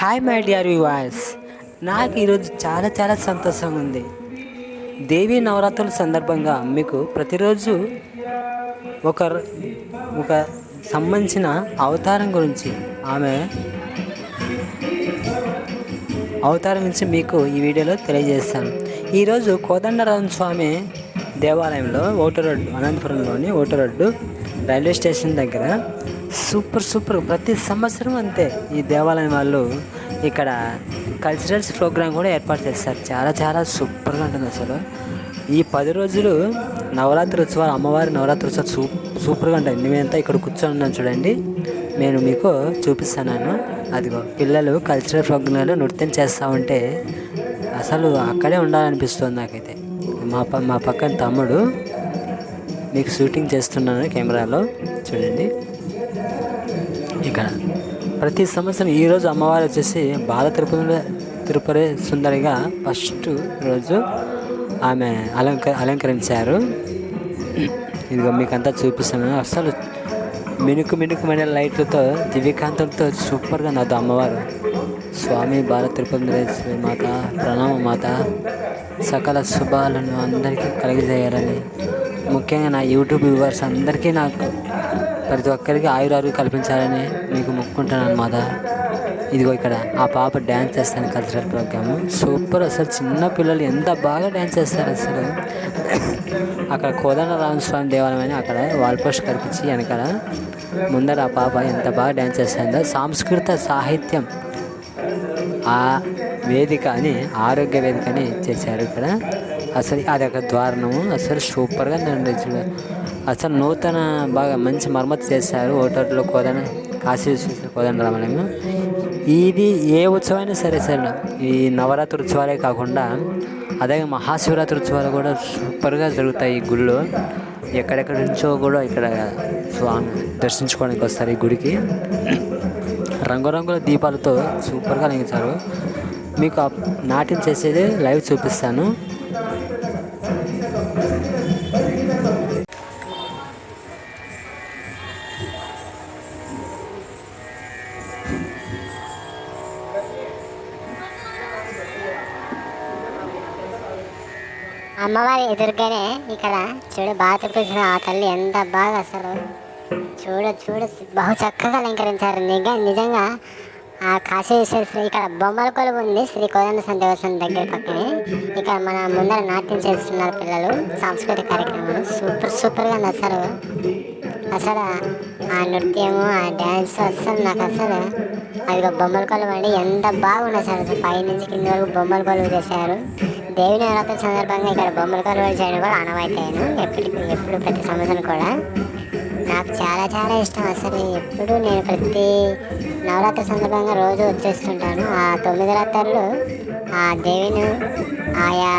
Hi my dear voice నాకు ఈరోజు చాలా చాలా సంతోషంగా ఉంది. దేవి నవరాత్రుల సందర్భంగా మీకు ప్రతిరోజు ఒక ఒక సంబంధించిన అవతారం గురించి ఆమె అవతారం గురించి మీకు ఈ వీడియోలో తెలియజేస్తాను. ఈరోజు కోదండరామ స్వామి దేవాలయంలో ఓటరోడ్డు అనంతపురంలోని ఓటరోడ్డు రైల్వే స్టేషన్ దగ్గర సూపర్ సూపర్ ప్రతి సంవత్సరం అంతే ఈ దేవాలయం వాళ్ళు ఇక్కడ కల్చరల్స్ ప్రోగ్రామ్ కూడా ఏర్పాటు చేస్తారు. చాలా చాలా సూపర్గా ఉంటుంది అసలు. ఈ పది రోజులు నవరాత్రి ఉత్సవాలు అమ్మవారి నవరాత్రి ఉత్సవాలు సూ సూపర్గా ఉంటాయి. మేమంతా ఇక్కడ కూర్చొని ఉన్నాను చూడండి. నేను మీకు చూపిస్తాను అదిగో పిల్లలు కల్చరల్ ప్రోగ్రాంలో నృత్యం చేస్తూ ఉంటే అసలు అక్కడే ఉండాలనిపిస్తుంది నాకైతే. మా ప మా పక్కన తమ్ముడు మీకు షూటింగ్ చేస్తున్నాను కెమెరాలో. చూడండి. ఇక్కడ ప్రతి సంవత్సరం ఈరోజు అమ్మవారు వచ్చేసి బాల తిరుపతి తిరుపతి సుందరిగా ఫస్ట్ రోజు ఆమె అలంక అలంకరించారు. ఇదిగో మీకు అంతా చూపిస్తాను. అసలు మినుకు మినుకుమైన లైట్లతో దివ్యకాంతులతో సూపర్గా నాది అమ్మవారు. స్వామి బాల తిరుపతి మాత ప్రణామ మాత సకల శుభాలను అందరికీ కలిగజేయాలని ముఖ్యంగా నా యూట్యూబ్ వ్యూవర్స్ అందరికీ నాకు ప్రతి ఒక్కరికి ఆయురారు కల్పించాలని మీకు మొక్కుంటున్నాను అనమాట ఇదిగో ఇక్కడ ఆ పాప డ్యాన్స్ చేస్తాను కల్చరల్ ప్రోగ్రాము. సూపర్ అసలు చిన్న పిల్లలు ఎంత బాగా డ్యాన్స్ చేస్తారు అసలు. అక్కడ కోదండరామ రామస్వామి దేవాలయం అని అక్కడ వాల్ పోస్ట్ కనిపించి వెనకాల ముందర ఆ పాప ఎంత బాగా డ్యాన్స్ చేస్తుందో సాంస్కృత సాహిత్యం. ఆ వేదిక అని ఆరోగ్య వేదిక అని చేశారు ఇక్కడ. అసలు అది ఒక ద్వారణము అసలు సూపర్గా నిర్ణయించాడు. అసలు నూతన బాగా మంచి మరమ్మతు చేశారు ఓటర్లో కోదని కాశీ విశ్వేశ్వర కోదండ రామలింగం ఇది ఏ ఉత్సవమైనా సరే సరే ఈ నవరాత్రి ఉత్సవాలే కాకుండా అదే మహాశివరాత్రి ఉత్సవాలు కూడా సూపర్గా జరుగుతాయి ఈ గుళ్ళు ఎక్కడెక్కడి నుంచో కూడా ఇక్కడ స్వామి దర్శించుకోవడానికి వస్తారు ఈ గుడికి. రంగురంగుల దీపాలతో సూపర్గా అలంగించారు మీకు నాట్యం చేసేది లైవ్ చూపిస్తాను. అమ్మవారి ఎదురుగానే ఇక్కడ చూడు బాగా చూపించిన ఆ తల్లి ఎంత బాగా అసలు. చూడ చూడ బహు చక్కగా అలంకరించారు. నిజంగా నిజంగా ఆ కాశీ విశ్వేశ్వరి ఇక్కడ బొమ్మల కొలువు ఉంది. శ్రీ కోదండ సందేవసం దగ్గర పక్కనే. ఇక్కడ మన ముందర నాట్యం చేస్తున్నారు పిల్లలు. సాంస్కృతిక కార్యక్రమాలు. సూపర్ సూపర్గా ఉంది అసలు. అసలు ఆ నృత్యము ఆ డ్యాన్స్ అసలు నాకు అసలు అది బొమ్మల కొలువు అండి. ఎంత బాగుంది అసలు. పైనుంచి కింద వరకు బొమ్మల కొలువు చేశారు. దేవి నవరాత్రి సందర్భంగా ఇక్కడ బొమ్మల కొనుగోలు చేయడం కూడా అనవైతాను ఎప్పటికి ఎప్పుడు ప్రతి సంవత్సరం కూడా. నాకు చాలా చాలా ఇష్టం. అసలు ఎప్పుడు నేను ప్రతి నవరాత్రి సందర్భంగా రోజు వచ్చేస్తుంటాను ఆ తొమ్మిది రాత్రులు ఆ దేవిని ఆయా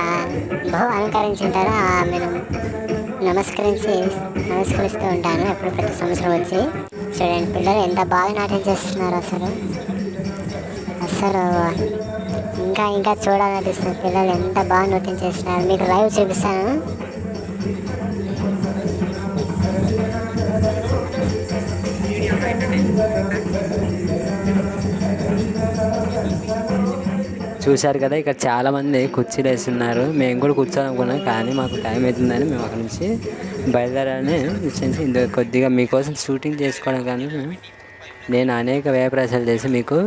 బహు అలంకరించుంటారు. ఆమెను నమస్కరించి నమస్కరిస్తూ ఉంటాను ఎప్పుడు ప్రతి సంవత్సరం వచ్చి. చూడండి పిల్లలు ఎంత బాగా నాట్యం చేస్తున్నారు అసలు. అసలు ఇంకా ఇంకా చూడాలనిపిస్తుంది. పిల్లలు ఎంత బాగా నృత్యం చేస్తున్నారు. మీకు లైవ్ చూపిస్తాను. చూశారు కదా ఇక్కడ చాలామంది కుర్చీలు వేస్తున్నారు. మేము కూడా కూర్చోాలనుకున్నాం కానీ మాకు టైం అవుతుందని మేము అక్కడి నుంచి బయలుదేరాలని నిశ్చయించి ఇంత కొద్దిగా మీకోసం షూటింగ్ చేసుకోవడం కానీ నేను అనేక వ్యయప్రయాసాలు చేసి మీకు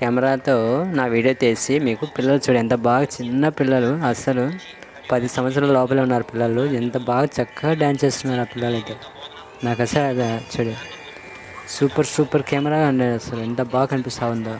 కెమెరాతో నా వీడియో తీసి మీకు పిల్లలు చూడు ఎంత బాగా చిన్న పిల్లలు అసలు పది సంవత్సరాల లోపలే ఉన్నారు పిల్లలు. ఎంత బాగా చక్కగా డ్యాన్స్ చేస్తున్నారు ఆ పిల్లలు అయితే నాకు అసలు చూడు సూపర్ సూపర్ కెమెరా అండి అసలు. ఎంత బాగా కనిపిస్తూ ఉందో.